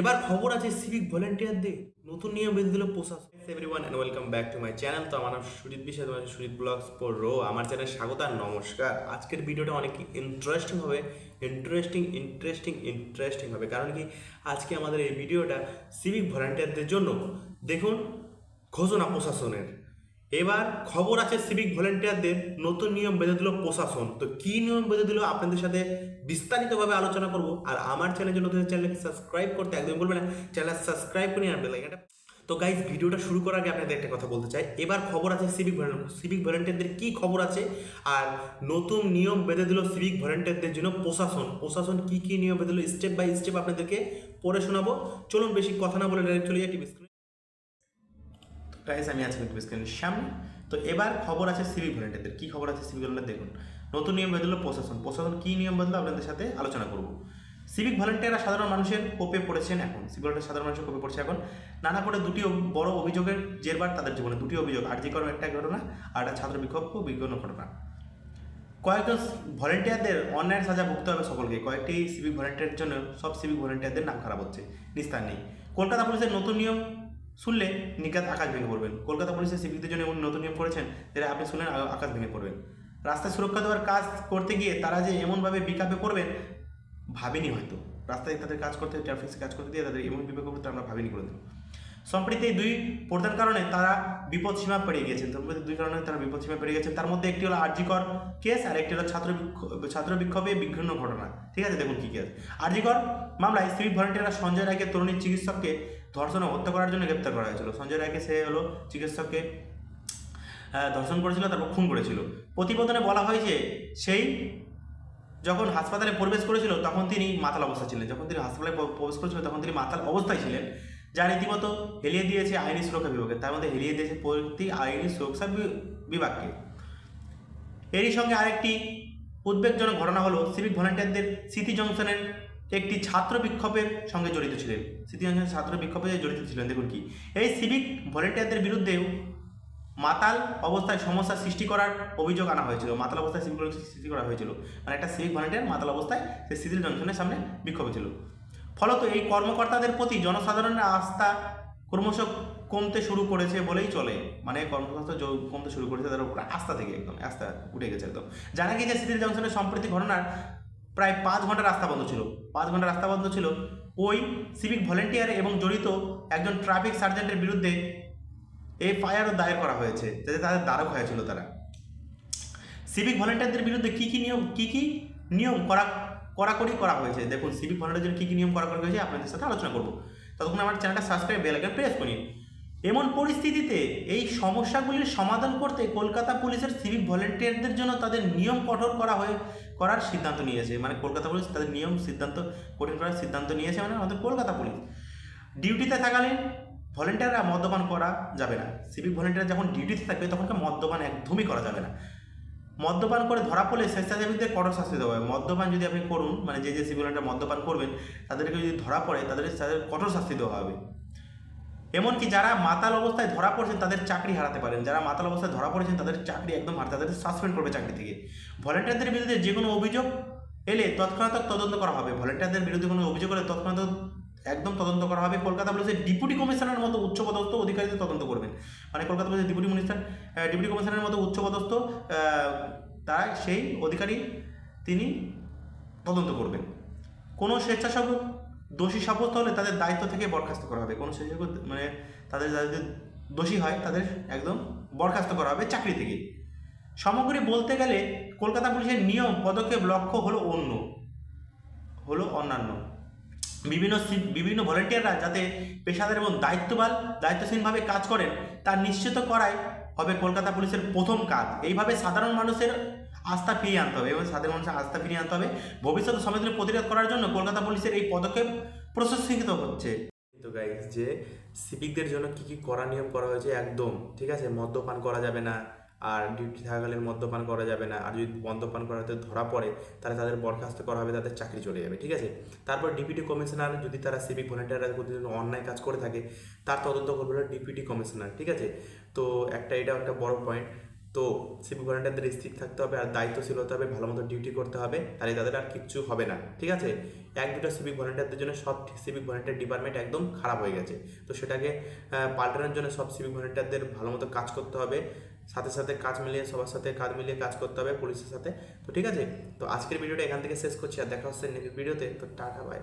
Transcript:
এবার খবর আছে সিভিক ভলেন্টিয়ারদের নতুন নিয়ম বেঁধে দিল প্রশাসন। Everyone and welcome back to my channel তো আমার নাম সুজিত বিশ্বাস তোমার সুজিত ব্লগস পর রো আমার চ্যানেল স্বাগত আর নমস্কার। আজকের ভিডিওটা অনেক ইন্টারেস্টিং হবে। ইন্টারেস্টিং ইন্টারেস্টিং ইন্টারেস্টিং হবে। কারণ কি? আজকে আমাদের এই ভিডিওটা সিভিক ভলেন্টিয়ারদের জন্য। দেখুন, ঘোষণা প্রশাসনের। এবার খবর আছে সিভিক ভলেন্টিয়ারদের নতুন নিয়ম বেঁধে দিল প্রশাসন। তো কি নিয়ম বেঁধে দিল আপনাদের সাথে বিস্তারিতভাবে আলোচনা করব। আর আমার চ্যানেল নতুন চ্যানেলকে সাবস্ক্রাইব করতে একদম বলবেন চ্যানেল সাবস্ক্রাইব করে আর বেলাইকাটা তো গাইজ ভিডিওটা শুরু করার আগে আপনাদের একটা কথা বলতে চাই। এবার খবর আছে সিভিক সিভিক ভলেন্টিয়ারদের কি খবর আছে? আর নতুন নিয়ম বেঁধে দিল সিভিক ভলেন্টিয়ারদের জন্য প্রশাসন। প্রশাসন কি কি নিয়ম বেঁধে দিল? স্টেপ বাই স্টেপ আপনাদেরকে পড়ে শোনাবো। চলুন বেশি কথা না বলে চলে যাই টিভি গাইস আমি আছি টিভি স্ক্রিনের সামনে। তো এবার খবর আছে সিভিক ভলেন্টিয়ারদের। কি খবর আছে সিভিক ভলেন্টিয়ার দেখুন, নতুন নিয়ম বেঁধলো প্রশাসন। প্রশাসন কী নিয়ম বেঁধলো আপনাদের সাথে আলোচনা করব। সিভিক ভলেন্টিয়াররা সাধারণ মানুষের কোপে পড়েছেন এখন। সিভিক সাধারণ মানুষের কোপে পড়ছে এখন। নানা করে দুটি বড় অভিযোগের জেরবার তাদের জীবনে। দুটি অভিযোগ আর্জিকর একটা ঘটনা আর একটা ছাত্র বিক্ষোভ বিজ্ঞান ঘটনা। কয়েকজন ভলেন্টিয়ারদের অন্যায়ের সাজা ভুগতে হবে সকলকে। কয়েকটি সিভিক ভলেন্টিয়ারের জন্য সব সিভিক ভলেন্টিয়ারদের নাম খারাপ হচ্ছে। নিস্তার নেই। কলকাতা পুলিশের নতুন নিয়ম শুনলে নিকাত আকাশ ভেঙে পড়বেন। কলকাতা পুলিশের সিভিকদের জন্য এমন নতুন নিয়ম করেছেন যেটা আপনি শুনলেন আকাশ ভেঙে পড়বেন। রাস্তায় সুরক্ষা দেওয়ার কাজ করতে গিয়ে তারা যে এমনভাবে বিকাপে পড়বেন, ভাবিনি হয়তো। রাস্তায় তাদের কাজ করতে ট্রাফিক কাজ করতে দিয়ে তাদের এমন বিবেক করতে আমরা ভাবিনি করে দেবো সম্প্রতি দুই প্রধান কারণে তারা বিপদ সীমা পেরিয়ে গিয়েছেন। সম্প্রতি দুই কারণে তারা বিপদ সীমা পেরিয়ে গেছেন তার মধ্যে একটি হলো আরজিকর কেস, আর একটি হলো ছাত্র ছাত্র বিক্ষোভে বিঘ্ন ঘটনা। ঠিক আছে, দেখুন কী কেস আরজিকর মামলায় সিভিক ভলেন্টিয়াররা সঞ্জয় রায়কে তরুণী চিকিৎসককে ধর্ষণ ও হত্যা করার জন্য গ্রেপ্তার করা হয়েছিল। সঞ্জয় রায়কে সে হলো চিকিৎসককে ধর্ষণ করেছিল, তারপর খুন করেছিল। প্রতিবেদনে বলা হয় যে সেই যখন হাসপাতালে প্রবেশ করেছিল, তখন তিনি মাতাল অবস্থা ছিলেন। যখন তিনি হাসপাতালে প্রবেশ করেছিল, তখন তিনি মাতাল অবস্থায় ছিলেন, যা রীতিমতো হেলিয়ে দিয়েছে আইনি সুরক্ষা বিভাগকে। তার মধ্যে হেলিয়ে দিয়েছে প্রতি আইনি সুরক্ষা বিভাগকে। এরই সঙ্গে আরেকটি উদ্বেগজনক ঘটনা হলো সিভিক ভলেন্টিয়ারদের স্মৃতি জংশনের একটি ছাত্র বিক্ষোভের সঙ্গে জড়িত ছিলেন। স্মৃতি জংশনের ছাত্র বিক্ষোভে জড়িত ছিলেন, দেখুন কি। এই সিভিক ভলেন্টিয়ারদের বিরুদ্ধেও মাতাল অবস্থায় সমস্যা সৃষ্টি করার অভিযোগ আনা হয়েছিল। মাতাল অবস্থায় সিভিক সৃষ্টি করা হয়েছিল। মানে একটা সিভিক ভলেন্টিয়ার মাতাল অবস্থায় সে সিভিল জংশনের সামনে বিক্ষোভ ছিল। ফলত এই কর্মকর্তাদের প্রতি জনসাধারণের আস্থা ক্রমশ কমতে শুরু করেছে বলেই চলে। মানে জ- কমতে শুরু করেছে তাদের উপর আস্থা থেকে একদম, আস্থা উঠে গেছে একদম। জানা গিয়েছে সিভিল জংশনের সম্প্রতি ঘটনার প্রায় পাঁচ ঘণ্টা রাস্তা বন্ধ ছিল। পাঁচ ঘণ্টা রাস্তা বন্ধ ছিল। ওই সিভিক ভলেন্টিয়ার এবং জড়িত একজন ট্রাফিক সার্জেন্টের বিরুদ্ধে এফআইআরও দায়ের করা হয়েছে, যাতে তাদের দ্বারক হয়েছিল তারা। সিভিক ভলেন্টিয়ারদের বিরুদ্ধে কী কী নিয়ম, কী কী নিয়ম করা, কড়াকড়ি করা হয়েছে? দেখুন সিভিক ভলেন্টিয়ারদের কী কী নিয়ম কড়াকড়ি হয়েছে আপনাদের সাথে আলোচনা করব। ততক্ষণ আমার চ্যানেলটা সাবস্ক্রাইব বেল প্রেস করি এমন পরিস্থিতিতে এই সমস্যাগুলির সমাধান করতে কলকাতা পুলিশের সিভিক ভলেন্টিয়ারদের জন্য তাদের নিয়ম কঠোর করা হয়ে, করার সিদ্ধান্ত নিয়েছে। মানে কলকাতা পুলিশ তাদের নিয়ম, সিদ্ধান্ত, কঠিন করার সিদ্ধান্ত নিয়েছে মানে আমাদের কলকাতা পুলিশ। ডিউটিতে থাকালীন ভলেন্টিয়াররা মদ্যপান করা যাবে না। সিভিক ভলেন্টিয়ার যখন ডিউটিতে থাকবে, তখন মদ্যপান একদমই করা যাবে না। মদ্যপান করে ধরা পড়লে স্বেচ্ছাসেবীদের কঠোর শাস্তি দেওয়া হয় মদ্যপান যদি আপনি করুন মানে যে যে সিভিল ভলেন্টিয়ার মদ্যপান করবেন, তাদেরকে যদি ধরা পড়ে, তাদের কঠোর শাস্তি দেওয়া হবে। এমনকি যারা মাতাল অবস্থায় ধরা পড়ছেন, তাদের চাকরি হারাতে পারেন। যারা মাতাল অবস্থায় ধরা পড়েছেন, তাদের চাকরি একদম হার তাদের সাসপেন্ড করবে চাকরি থেকে। ভলেন্টিয়ারদের বিরুদ্ধে যে কোনো অভিযোগ এলে তৎক্ষণাৎ তদন্ত করা হবে। ভলেন্টিয়ারদের বিরুদ্ধে কোনো অভিযোগ হলে তৎক্ষণাৎ একদম তদন্ত করা হবে। কলকাতা পুলিশের ডিপুটি কমিশনারের মতো উচ্চপদস্থ অধিকারীদের তদন্ত করবেন। মানে কলকাতা পুলিশের ডিপুটি মিনিস্টার ডিপুটি কমিশনারের মতো উচ্চপদস্থ তারা সেই অধিকারী তিনি তদন্ত করবেন। কোনো স্বেচ্ছাসেবক দোষী সাব্যস্ত হলে তাদের দায়িত্ব থেকে বরখাস্ত করা হবে। কোনো স্বেচ্ছাসেবক মানে তাদের যাদের দোষী হয়, তাদের একদম বরখাস্ত করা হবে চাকরি থেকে। সামগ্রী বলতে গেলে কলকাতা পুলিশের নিয়ম, পদক্ষেপ, লক্ষ্য হলো অন্য, হলো অন্যান্য। বিভিন্ন বিভিন্ন ভলেন্টিয়াররা যাতে পেশাদার এবং দায়িত্ববান দায়িত্বশীলভাবে কাজ করেন, তা নিশ্চিত করাই হবে কলকাতা পুলিশের প্রথম কাজ। এইভাবে সাধারণ মানুষের আস্থা ফিরিয়ে আনতে হবে এবং সাধারণ মানুষের আস্থা ফিরিয়ে আনতে হবে। ভবিষ্যতে সমাজের প্রতিরোধ করার জন্য কলকাতা পুলিশের এই পদক্ষেপ প্রশংসিত হচ্ছে। তো গাইজ যে সিভিকদের জন্য কি কি করা নিয়ম করা হয়েছে একদম, ঠিক আছে? মদ্যপান করা যাবে না, আর ডিউটি থাকাকালীন মদ্যপান করা যাবে না, আর যদি মদ্যপান করাতে ধরা পড়ে, তাহলে তাদের বরখাস্ত করা হবে, তাদের চাকরি চলে যাবে, ঠিক আছে? তারপর ডিপিটি কমিশনার যদি তারা সিভিক ভলেন্টিয়াররা প্রতিদিন অন্যায় কাজ করে থাকে, তার তদন্ত করবে ডিপিটি কমিশনার ঠিক আছে? তো একটা, এটা একটা বড় পয়েন্ট তো সিভিক ভলেন্টিয়ারদের স্থির থাকতে হবে আর দায়িত্বশীল হতে হবে ভালো মতো ডিউটি করতে হবে, তাহলে তাদের আর কিচ্ছু হবে না, ঠিক আছে? এক দুটো সিভিক ভলেন্টিয়ারদের জন্য সব সিভিক ভলেন্টিয়ার ডিপার্টমেন্ট একদম খারাপ হয়ে গেছে। তো সেটাকে পাল্টানোর জন্য সব সিভিক ভলেন্টিয়ারদের ভালো মতো কাজ করতে হবে, সাথে সাথে কাজ মিলিয়ে, সবার সাথে কাজ মিলিয়ে কাজ করতে হবে পুলিশের সাথে। তো ঠিক আছে? তো আজকের ভিডিওটা এখান থেকে শেষ করছি, আর দেখা হচ্ছে নেক্সট ভিডিওতে তো। Tata bye